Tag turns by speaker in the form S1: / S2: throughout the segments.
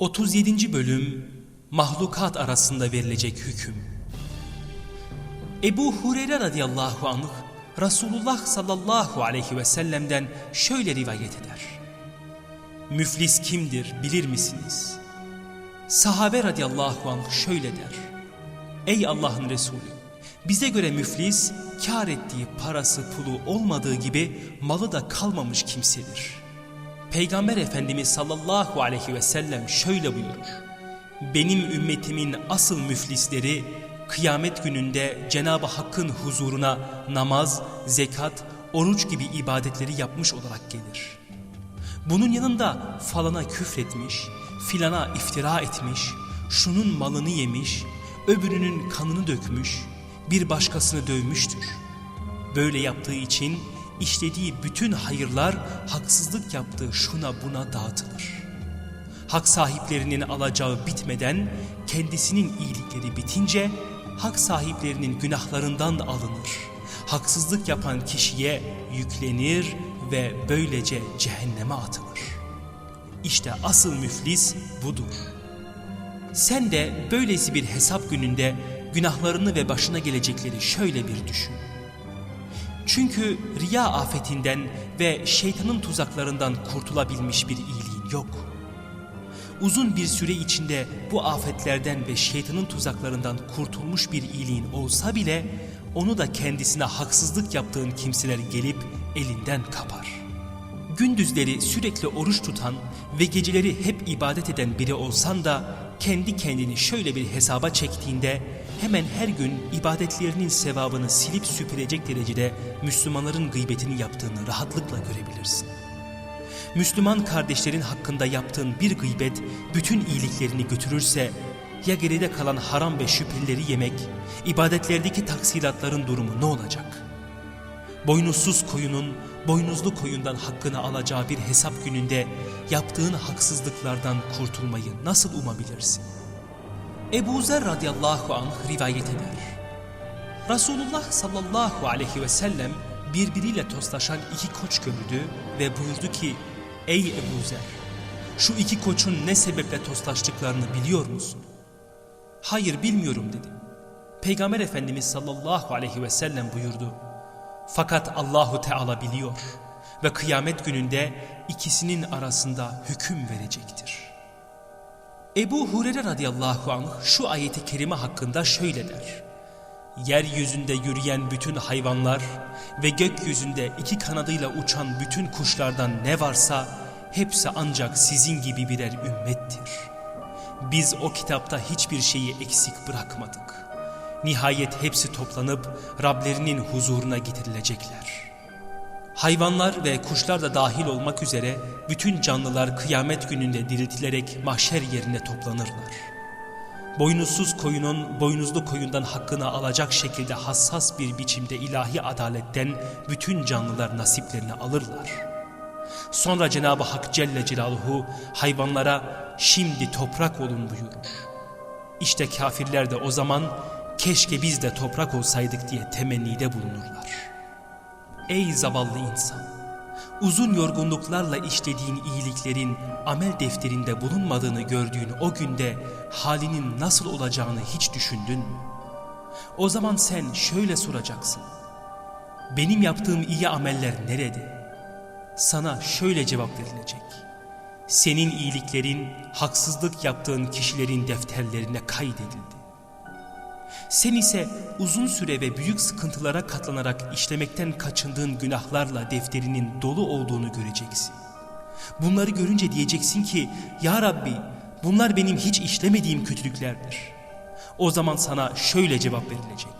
S1: 37. Bölüm Mahlukat arasında verilecek hüküm Ebu Hureyre radıyallahu anh Resulullah sallallahu aleyhi ve sellem'den şöyle rivayet eder. Müflis kimdir bilir misiniz? Sahabe radıyallahu anh şöyle der. Ey Allah'ın Resulü! Bize göre müflis, kar ettiği parası pulu olmadığı gibi malı da kalmamış kimsedir. Peygamber Efendimiz sallallahu aleyhi ve sellem şöyle buyurur. Benim ümmetimin asıl müflisleri kıyamet gününde Cenab-ı Hakk'ın huzuruna namaz, zekat, oruç gibi ibadetleri yapmış olarak gelir. Bunun yanında falana küfretmiş, filana iftira etmiş, şunun malını yemiş, öbürünün kanını dökmüş, bir başkasını dövmüştür. Böyle yaptığı için işlediği bütün hayırlar haksızlık yaptığı şuna buna dağıtılır. Hak sahiplerinin alacağı bitmeden kendisinin iyilikleri bitince hak sahiplerinin günahlarından alınır. Haksızlık yapan kişiye yüklenir ve böylece cehenneme atılır. İşte asıl müflis budur. Sen de böylesi bir hesap gününde günahlarını ve başına gelecekleri şöyle bir düşün. Çünkü riya afetinden ve şeytanın tuzaklarından kurtulabilmiş bir iyiliğin yok. Uzun bir süre içinde bu afetlerden ve şeytanın tuzaklarından kurtulmuş bir iyiliğin olsa bile onu da kendisine haksızlık yaptığın kimseler gelip elinden kapar. Gündüzleri sürekli oruç tutan ve geceleri hep ibadet eden biri olsan da kendi kendini şöyle bir hesaba çektiğinde hemen her gün ibadetlerinin sevabını silip süpürecek derecede Müslümanların gıybetini yaptığını rahatlıkla görebilirsin. Müslüman kardeşlerin hakkında yaptığın bir gıybet bütün iyiliklerini götürürse ya geride kalan haram ve şüphelileri yemek, ibadetlerdeki taksiratların durumu ne olacak? Boynuzsuz koyunun boynuzlu koyundan hakkını alacağı bir hesap gününde yaptığın haksızlıklardan kurtulmayı nasıl umabilirsin? Ebu Zer radıyallahu anh rivayet eder. Resulullah sallallahu aleyhi ve sellem birbiriyle toslaşan iki koç gördü ve buyurdu ki Ey Ebu Zer şu iki koçun ne sebeple toslaştıklarını biliyor musun? Hayır bilmiyorum dedim. Peygamber Efendimiz sallallahu aleyhi ve sellem buyurdu. Fakat Allahu Teala biliyor ve kıyamet gününde ikisinin arasında hüküm verecektir. Ebu Hurer'e radıyallahu anh şu ayeti kerime hakkında şöyle der. Yeryüzünde yürüyen bütün hayvanlar ve gökyüzünde iki kanadıyla uçan bütün kuşlardan ne varsa hepsi ancak sizin gibi birer ümmettir. Biz o kitapta hiçbir şeyi eksik bırakmadık. Nihayet hepsi toplanıp Rablerinin huzuruna getirilecekler. Hayvanlar ve kuşlar da dahil olmak üzere bütün canlılar kıyamet gününde diriltilerek mahşer yerine toplanırlar. Boynuzsuz koyunun boynuzlu koyundan hakkını alacak şekilde hassas bir biçimde ilahi adaletten bütün canlılar nasiplerini alırlar. Sonra Cenab-ı Hak Celle Celaluhu hayvanlara şimdi toprak olun buyurur. İşte kafirler de o zaman keşke biz de toprak olsaydık diye temennide bulunurlar. Ey zavallı insan! Uzun yorgunluklarla işlediğin iyiliklerin amel defterinde bulunmadığını gördüğün o günde halinin nasıl olacağını hiç düşündün mü? O zaman sen şöyle soracaksın. Benim yaptığım iyi ameller nerede? Sana şöyle cevap verilecek. Senin iyiliklerin haksızlık yaptığın kişilerin defterlerine kaydedildi. Sen ise uzun süre ve büyük sıkıntılara katlanarak işlemekten kaçındığın günahlarla defterinin dolu olduğunu göreceksin. Bunları görünce diyeceksin ki Ya Rabbi bunlar benim hiç işlemediğim kötülüklerdir. O zaman sana şöyle cevap verilecek.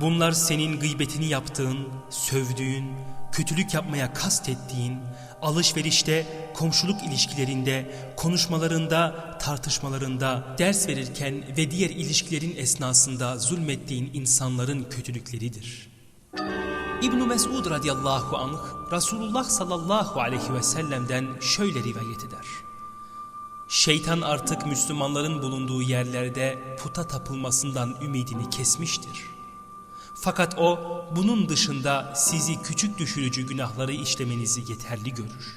S1: Bunlar senin gıybetini yaptığın, sövdüğün, kötülük yapmaya kastettiğin, alışverişte, komşuluk ilişkilerinde, konuşmalarında, tartışmalarında, ders verirken ve diğer ilişkilerin esnasında zulmettiğin insanların kötülükleridir. İbn Mesud radıyallahu anh Resulullah sallallahu aleyhi ve sellem'den şöyle rivayet eder. Şeytan artık Müslümanların bulunduğu yerlerde puta tapılmasından ümidini kesmiştir. Fakat o bunun dışında sizi küçük düşürücü günahları işlemenizi yeterli görür.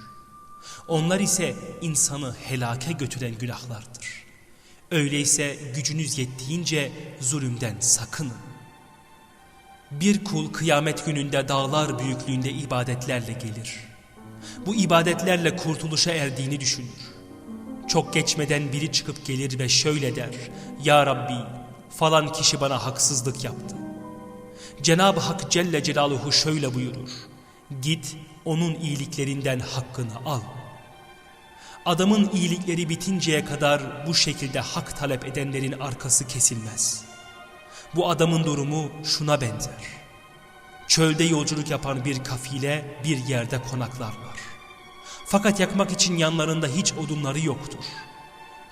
S1: Onlar ise insanı helake götüren günahlardır. Öyleyse gücünüz yettiğince zulümden sakının. Bir kul kıyamet gününde dağlar büyüklüğünde ibadetlerle gelir. Bu ibadetlerle kurtuluşa erdiğini düşünür. Çok geçmeden biri çıkıp gelir ve şöyle der. Ya Rabbi falan kişi bana haksızlık yaptı. Cenab-ı Hak Celle Celaluhu şöyle buyurur. Git onun iyiliklerinden hakkını al. Adamın iyilikleri bitinceye kadar bu şekilde hak talep edenlerin arkası kesilmez. Bu adamın durumu şuna benzer. Çölde yolculuk yapan bir kafile bir yerde konaklarlar. Fakat yakmak için yanlarında hiç odunları yoktur.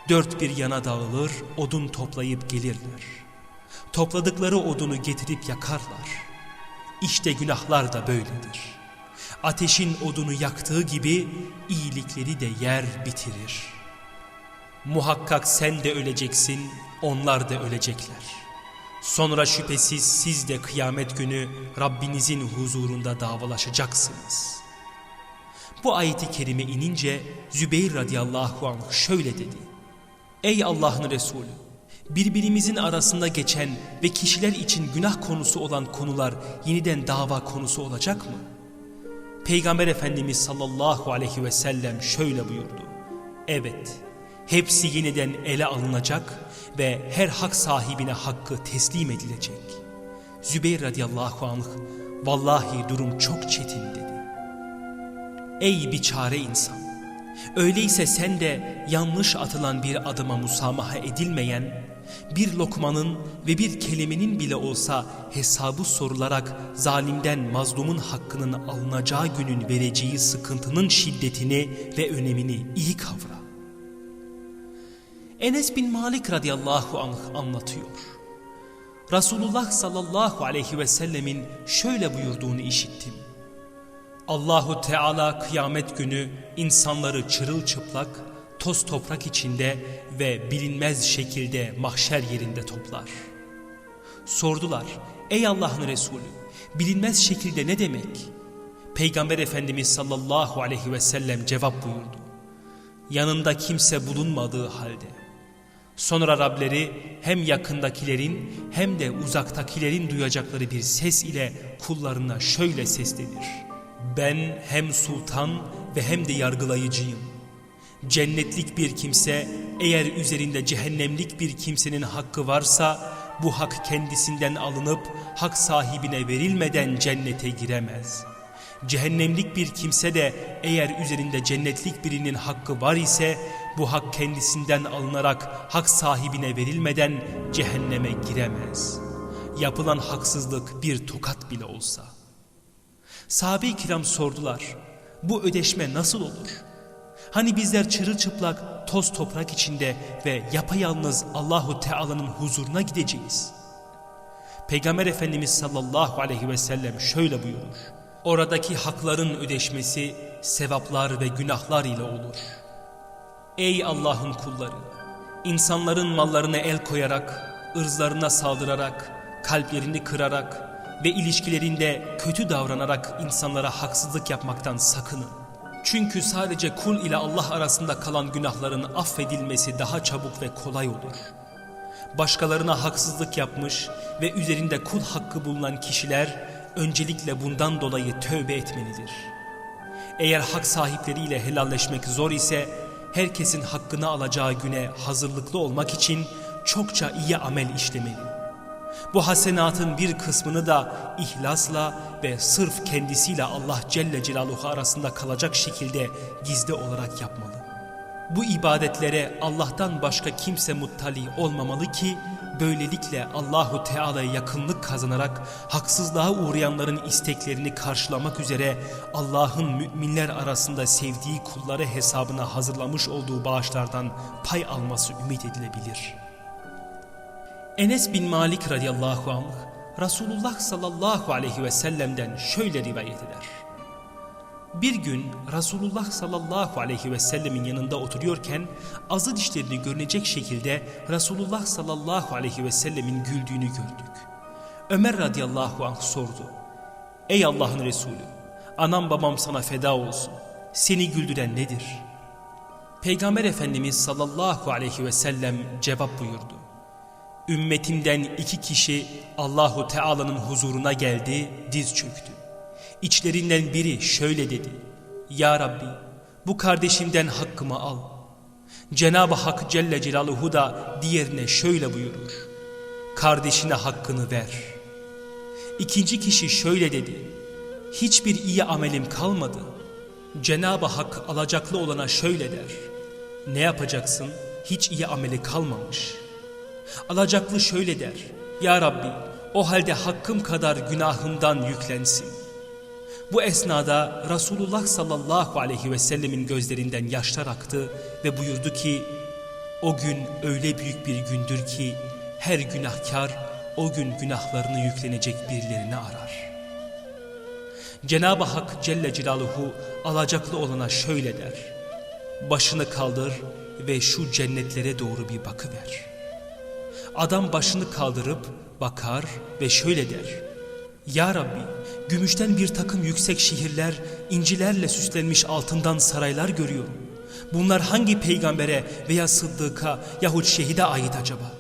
S1: Dört bir yana dağılır, odun toplayıp gelirler. Topladıkları odunu getirip yakarlar. İşte günahlar da böyledir. Ateşin odunu yaktığı gibi iyilikleri de yer bitirir. Muhakkak sen de öleceksin, onlar da ölecekler. Sonra şüphesiz siz de kıyamet günü Rabbinizin huzurunda davalaşacaksınız.'' Bu ayeti kerime inince Zübeyir radıyallahu anh şöyle dedi. Ey Allah'ın Resulü! Birbirimizin arasında geçen ve kişiler için günah konusu olan konular yeniden dava konusu olacak mı? Peygamber Efendimiz sallallahu aleyhi ve sellem şöyle buyurdu. Evet, hepsi yeniden ele alınacak ve her hak sahibine hakkı teslim edilecek. Zübeyir radıyallahu anh, vallahi durum çok çetin dedi. Ey biçare insan! Öyleyse sen de yanlış atılan bir adıma musamaha edilmeyen, bir lokmanın ve bir kelimenin bile olsa hesabı sorularak zalimden mazlumun hakkının alınacağı günün vereceği sıkıntının şiddetini ve önemini iyi kavra. Enes bin Malik radıyallahu anh anlatıyor. Resulullah sallallahu aleyhi ve sellemin şöyle buyurduğunu işittim. Allahu Teala kıyamet günü insanları çırılçıplak, toz toprak içinde ve bilinmez şekilde mahşer yerinde toplar. Sordular, ey Allah'ın Resulü, bilinmez şekilde ne demek? Peygamber Efendimiz sallallahu aleyhi ve sellem cevap buyurdu. Yanında kimse bulunmadığı halde. Sonra Rableri hem yakındakilerin hem de uzaktakilerin duyacakları bir ses ile kullarına şöyle seslenir. Ben hem sultan ve hem de yargılayıcıyım. Cennetlik bir kimse eğer üzerinde cehennemlik bir kimsenin hakkı varsa bu hak kendisinden alınıp hak sahibine verilmeden cennete giremez. Cehennemlik bir kimse de eğer üzerinde cennetlik birinin hakkı var ise bu hak kendisinden alınarak hak sahibine verilmeden cehenneme giremez. Yapılan haksızlık bir tokat bile olsa. Sahabe-i kiram sordular. Bu ödeşme nasıl olur? Hani bizler çırılçıplak toz toprak içinde ve yapayalnız Allahu Teala'nın huzuruna gideceğiz. Peygamber Efendimiz sallallahu aleyhi ve sellem şöyle buyurur. Oradaki hakların ödeşmesi sevaplar ve günahlar ile olur. Ey Allah'ın kulları! İnsanların mallarına el koyarak, ırzlarına saldırarak, kalplerini kırarak, ve ilişkilerinde kötü davranarak insanlara haksızlık yapmaktan sakının. Çünkü sadece kul ile Allah arasında kalan günahların affedilmesi daha çabuk ve kolay olur. Başkalarına haksızlık yapmış ve üzerinde kul hakkı bulunan kişiler öncelikle bundan dolayı tövbe etmelidir. Eğer hak sahipleriyle helalleşmek zor ise herkesin hakkını alacağı güne hazırlıklı olmak için çokça iyi amel işlemeli. Bu hasenatın bir kısmını da ihlasla ve sırf kendisiyle Allah Celle Celaluhu arasında kalacak şekilde gizli olarak yapmalı. Bu ibadetlere Allah'tan başka kimse muttali olmamalı ki böylelikle Allahu Teala'ya yakınlık kazanarak haksızlığa uğrayanların isteklerini karşılamak üzere Allah'ın müminler arasında sevdiği kulları hesabına hazırlamış olduğu bağışlardan pay alması ümit edilebilir.'' Enes bin Malik radıyallahu anh Resulullah sallallahu aleyhi ve sellem'den şöyle rivayet eder. Bir gün Resulullah sallallahu aleyhi ve sellemin yanında oturuyorken azı dişlerini görünecek şekilde Resulullah sallallahu aleyhi ve sellemin güldüğünü gördük. Ömer radıyallahu anh sordu. Ey Allah'ın Resulü anam babam sana feda olsun. Seni güldüren nedir? Peygamber Efendimiz sallallahu aleyhi ve sellem cevap buyurdu. Ümmetimden iki kişi Allahu Teala'nın huzuruna geldi, diz çöktü. İçlerinden biri şöyle dedi. Ya Rabbi bu kardeşimden hakkımı al. Cenab-ı Hak Celle Celaluhu da diğerine şöyle buyurur. Kardeşine hakkını ver. İkinci kişi şöyle dedi. Hiçbir iyi amelim kalmadı. Cenab-ı Hak alacaklı olana şöyle der. Ne yapacaksın? Hiç iyi ameli kalmamış. Alacaklı şöyle der. Ya Rabbi o halde hakkım kadar günahımdan yüklensin. Bu esnada Resulullah sallallahu aleyhi ve sellemin gözlerinden yaşlar aktı ve buyurdu ki o gün öyle büyük bir gündür ki her günahkar o gün günahlarını yüklenecek birilerini arar. Cenab-ı Hak Celle Celaluhu alacaklı olana şöyle der. Başını kaldır ve şu cennetlere doğru bir bakıver. Adam başını kaldırıp bakar ve şöyle der. Ya Rabbi gümüşten bir takım yüksek şehirler, incilerle süslenmiş altından saraylar görüyorum. Bunlar hangi peygambere veya sıddıka yahut şehide ait acaba?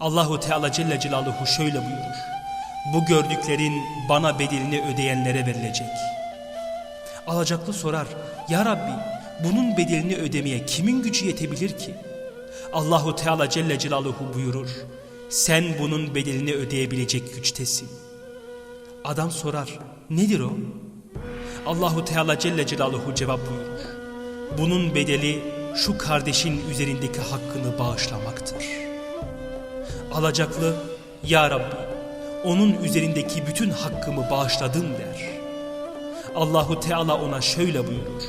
S1: Allahu Teala Celle Celaluhu şöyle buyurur. Bu gördüklerin bana bedelini ödeyenlere verilecek. Alacaklı sorar, Ya Rabbi bunun bedelini ödemeye kimin gücü yetebilir ki? Allahu Teala Celle Celaluhu buyurur. Sen bunun bedelini ödeyebilecek güçtesin. Adam sorar, nedir o? Allahu Teala Celle Celaluhu cevap buyurur. Bunun bedeli şu kardeşin üzerindeki hakkını bağışlamaktır. Alacaklı, Ya Rabbi onun üzerindeki bütün hakkımı bağışladım der. Allahu Teala ona şöyle buyurur.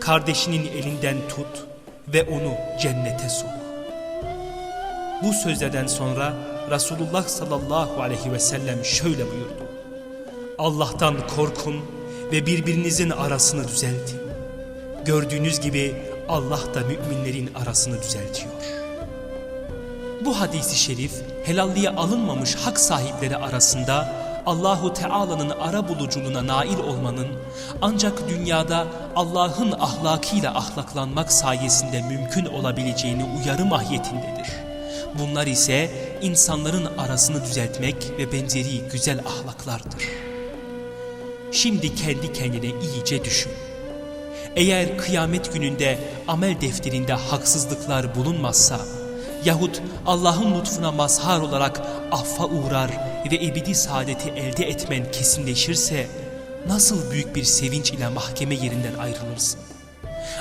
S1: Kardeşinin elinden tut ve onu cennete sok. Bu sözlerden sonra Resulullah sallallahu aleyhi ve sellem şöyle buyurdu. Allah'tan korkun ve birbirinizin arasını düzeltin. Gördüğünüz gibi Allah da müminlerin arasını düzeltiyor. Bu hadisi şerif helalliğe alınmamış hak sahipleri arasında Allahu Teala'nın ara buluculuğuna nail olmanın ancak dünyada Allah'ın ahlakıyla ahlaklanmak sayesinde mümkün olabileceğini uyarı mahiyetindedir. Bunlar ise insanların arasını düzeltmek ve benzeri güzel ahlaklardır. Şimdi kendi kendine iyice düşün. Eğer kıyamet gününde amel defterinde haksızlıklar bulunmazsa yahut Allah'ın lütfuna mazhar olarak affa uğrar ve ebedi saadeti elde etmen kesinleşirse nasıl büyük bir sevinç ile mahkeme yerinden ayrılırsın.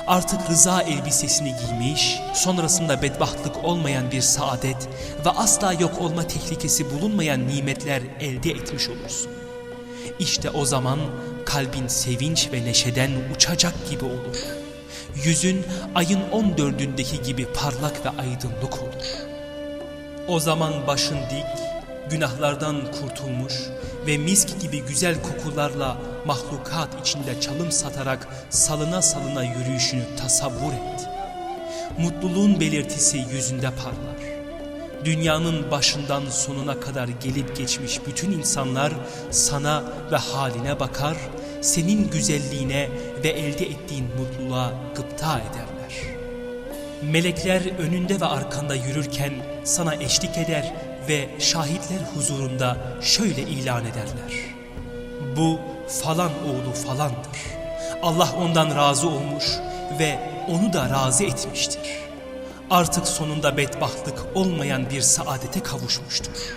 S1: Artık rıza elbisesini giymiş, sonrasında bedbahtlık olmayan bir saadet ve asla yok olma tehlikesi bulunmayan nimetler elde etmiş olursun. İşte o zaman kalbin sevinç ve neşeden uçacak gibi olur. Yüzün ayın on dördündeki gibi parlak ve aydınlık olur. O zaman başın dik, günahlardan kurtulmuş ve misk gibi güzel kokularla mahlukat içinde çalım satarak salına salına yürüyüşünü tasavvur et. Mutluluğun belirtisi yüzünde parlar. Dünyanın başından sonuna kadar gelip geçmiş bütün insanlar sana ve haline bakar, senin güzelliğine ve elde ettiğin mutluluğa gıpta ederler. Melekler önünde ve arkanda yürürken sana eşlik eder ve şahitler huzurunda şöyle ilan ederler. Bu falan oğlu falandır. Allah ondan razı olmuş ve onu da razı etmiştir. Artık sonunda bedbahtlık olmayan bir saadete kavuşmuştur.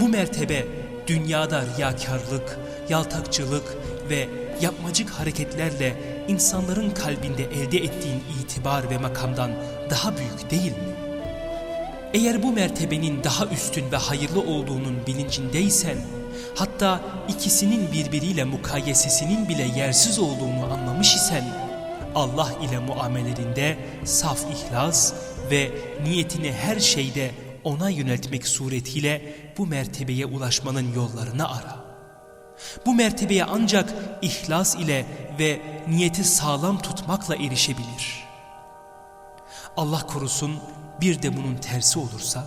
S1: Bu mertebe dünyada riyakarlık, yaltakçılık ve yapmacık hareketlerle insanların kalbinde elde ettiğin itibar ve makamdan daha büyük değil mi? Eğer bu mertebenin daha üstün ve hayırlı olduğunun bilincindeysen, hatta ikisinin birbiriyle mukayesesinin bile yersiz olduğunu anlamış isen, Allah ile muamelerinde saf ihlas ve niyetini her şeyde ona yöneltmek suretiyle bu mertebeye ulaşmanın yollarını ara. Bu mertebeye ancak ihlas ile ve niyeti sağlam tutmakla erişebilir. Allah korusun bir de bunun tersi olursa,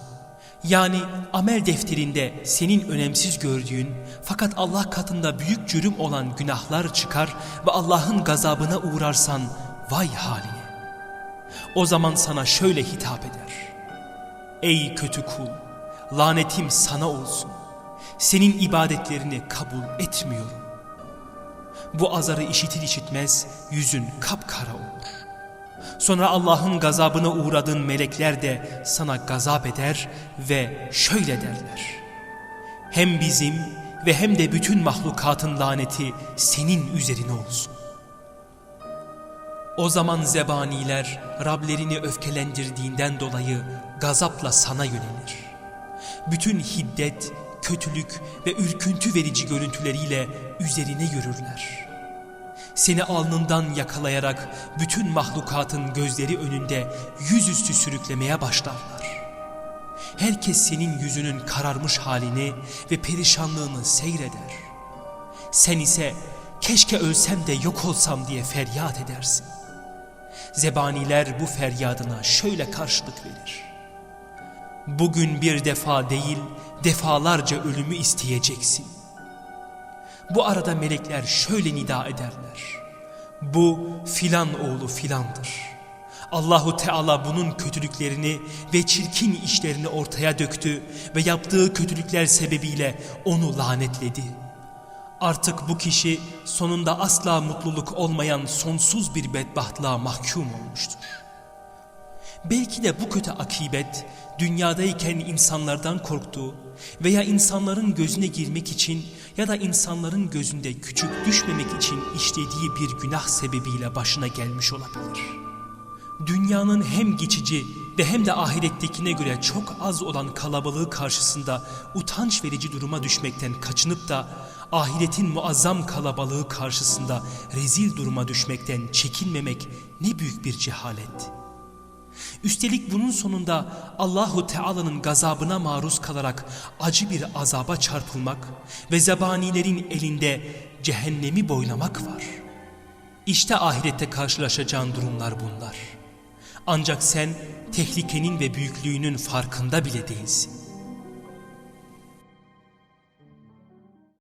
S1: Yani amel defterinde senin önemsiz gördüğün fakat Allah katında büyük cürüm olan günahlar çıkar ve Allah'ın gazabına uğrarsan vay haline. O zaman sana şöyle hitap eder. Ey kötü kul, lanetim sana olsun. Senin ibadetlerini kabul etmiyorum. Bu azarı işitir işitmez yüzün kapkara olur. Sonra Allah'ın gazabına uğradığın melekler de sana gazap eder ve şöyle derler. Hem bizim ve hem de bütün mahlukatın laneti senin üzerine olsun. O zaman zebaniler Rablerini öfkelendirdiğinden dolayı gazapla sana yönelir. Bütün hiddet, kötülük ve ürküntü verici görüntüleriyle üzerine yürürler. Seni alnından yakalayarak bütün mahlukatın gözleri önünde yüzüstü sürüklemeye başlarlar. Herkes senin yüzünün kararmış halini ve perişanlığını seyreder. Sen ise keşke ölsem de yok olsam diye feryat edersin. Zebaniler bu feryadına şöyle karşılık verir. Bugün bir defa değil defalarca ölümü isteyeceksin. Bu arada melekler şöyle nida ederler. Bu filan oğlu filandır. Allahu Teala bunun kötülüklerini ve çirkin işlerini ortaya döktü ve yaptığı kötülükler sebebiyle onu lanetledi. Artık bu kişi sonunda asla mutluluk olmayan sonsuz bir bedbahtlığa mahkum olmuştur. Belki de bu kötü akibet dünyadayken insanlardan korktuğu veya insanların gözüne girmek için ya da insanların gözünde küçük düşmemek için işlediği bir günah sebebiyle başına gelmiş olabilir. Dünyanın hem geçici ve hem de ahirettekine göre çok az olan kalabalığı karşısında utanç verici duruma düşmekten kaçınıp da ahiretin muazzam kalabalığı karşısında rezil duruma düşmekten çekinmemek ne büyük bir cehalet. Üstelik bunun sonunda Allahu Teala'nın gazabına maruz kalarak acı bir azaba çarpılmak ve zebanilerin elinde cehennemi boylamak var. İşte ahirette karşılaşacağın durumlar bunlar. Ancak sen tehlikenin ve büyüklüğünün farkında bile değilsin.